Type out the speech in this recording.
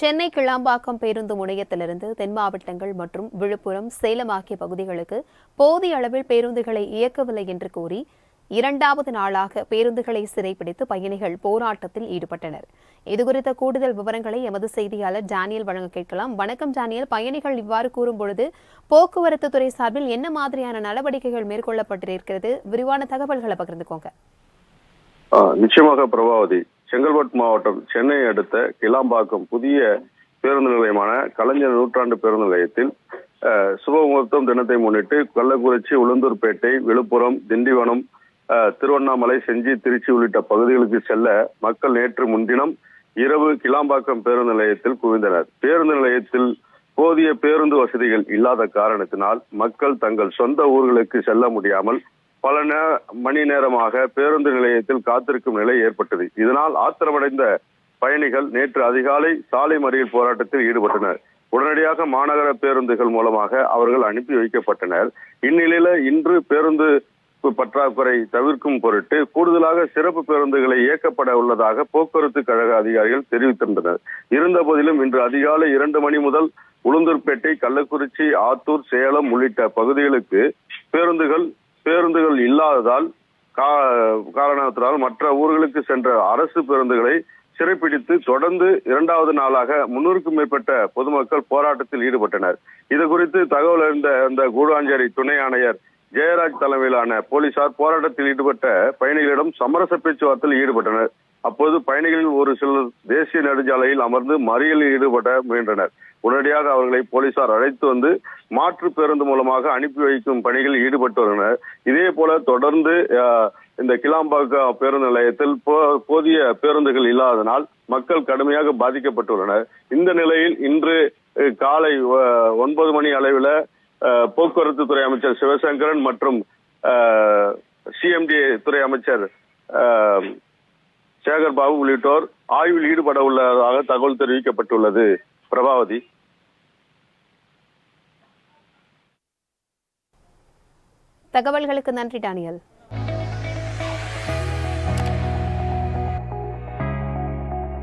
சென்னை கிளாம்பாக்கம் பேருந்து முனையத்திலிருந்து தென் மாவட்டங்கள் மற்றும் விழுப்புரம் சேலம் ஆகிய பகுதிகளுக்கு போதிய அளவில் பேருந்துகளை இயக்கவில்லை என்று கூறி இரண்டாவது நாளாக பேருந்துகளை சிறைப்பிடித்து பயணிகள் போராட்டத்தில் ஈடுபட்டனர். இதுகுறித்த கூடுதல் விவரங்களை எமது செய்தியாளர் டேனியல் வழங்க கேட்கலாம். வணக்கம் டேனியல். பயணிகள் இவ்வாறு கூறும் பொழுது போக்குவரத்து துறை சார்பில் என்ன மாதிரியான நடவடிக்கைகள் மேற்கொள்ளப்பட்டிருக்கிறது? விரிவான தகவல்களை பகிர்ந்துக்கோங்க. கொங்க நிச்சயமாக பிரபாவதி செங்கல்பட்டு மாவட்டம் சென்னை அடுத்த கிளாம்பாக்கம் புதிய பேருந்து நிலையமான கலைஞர் நூற்றாண்டு பேருந்து நிலையத்தில் சுபமுகூர்த்தம் தினத்தை முன்னிட்டு கள்ளக்குறிச்சி உளுந்தூர்பேட்டை விழுப்புரம் திண்டிவனம் திருவண்ணாமலை செஞ்சி திருச்சி உள்ளிட்ட பகுதிகளுக்கு செல்ல மக்கள் நேற்று முன்தினம் இரவு கிளாம்பாக்கம் பேருந்து நிலையத்தில் குவிந்தனர். பேருந்து நிலையத்தில் போதிய பேருந்து வசதிகள் இல்லாத காரணத்தினால் மக்கள் தங்கள் சொந்த ஊர்களுக்கு செல்ல முடியாமல் பல மணி நேரமாக பேருந்து நிலையத்தில் காத்திருக்கும் நிலை ஏற்பட்டது. இதனால் ஆத்திரமடைந்த பயணிகள் நேற்று அதிகாலை சாலை மறியல் போராட்டத்தில் ஈடுபட்டனர். உடனடியாக மாநகர பேருந்துகள் மூலமாக அவர்கள் அனுப்பி வைக்கப்பட்டனர். இந்நிலையில இன்று பேருந்து பற்றாக்குறை தவிர்க்கும் பொருட்டு கூடுதலாக சிறப்பு பேருந்துகளை இயக்கப்பட உள்ளதாக போக்குவரத்து கழக அதிகாரிகள் தெரிவித்திருந்தனர். இருந்த போதிலும் இன்று அதிகாலை இரண்டு மணி முதல் உளுந்தூர்பேட்டை கள்ளக்குறிச்சி ஆத்தூர் சேலம் உள்ளிட்ட பகுதிகளுக்கு பேருந்துகள் பேருந்துகள் இல்லாததால் காரணத்தினால் மற்ற ஊர்களுக்கு சென்ற அரசு பேருந்துகளை சிறைப்பிடித்து தொடர்ந்து இரண்டாவது நாளாக முன்னூறுக்கும் மேற்பட்ட பொதுமக்கள் போராட்டத்தில் ஈடுபட்டனர். இது குறித்து தகவல் அறிந்த அந்த கூடாஞ்சேரி துணை ஆணையர் ஜெயராஜ் தலைமையிலான போலீசார் போராட்டத்தில் ஈடுபட்ட பயணிகளிடம் சமரச பேச்சுவார்த்தையில் ஈடுபட்டனர். அப்போது பயணிகளில் ஒரு சிலர் தேசிய நெடுஞ்சாலையில் அமர்ந்து மறியலில் ஈடுபட முயன்றனர். உடனடியாக அவர்களை போலீசார் அழைத்து வந்து மாற்று பேருந்து மூலமாக அனுப்பி வைக்கும் பணிகளில் ஈடுபட்டு வருகின்றனர். இதே போல தொடர்ந்து அஹ், இந்த கிளாம்பாக்கம் பேருந்து நிலையத்தில் போ- போதிய பேருந்துகள் இல்லாததனால் மக்கள் கடுமையாக பாதிக்கப்பட்டுள்ளனர். இந்த நிலையில் இன்று காலை ஒன்பது மணி அளவில் அஹ், போக்குவரத்து துறை அமைச்சர் சிவசங்கரன் மற்றும் சிஎம்டி துறை அமைச்சர் ஆஹ் சேகர் பாபு உள்ளிட்டோர் ஆய்வில் ஈடுபட உள்ளதாக தகவல் தெரிவிக்கப்பட்டுள்ளது. பிரபாவதி. தகவல்களுக்கு நன்றி டானியல்.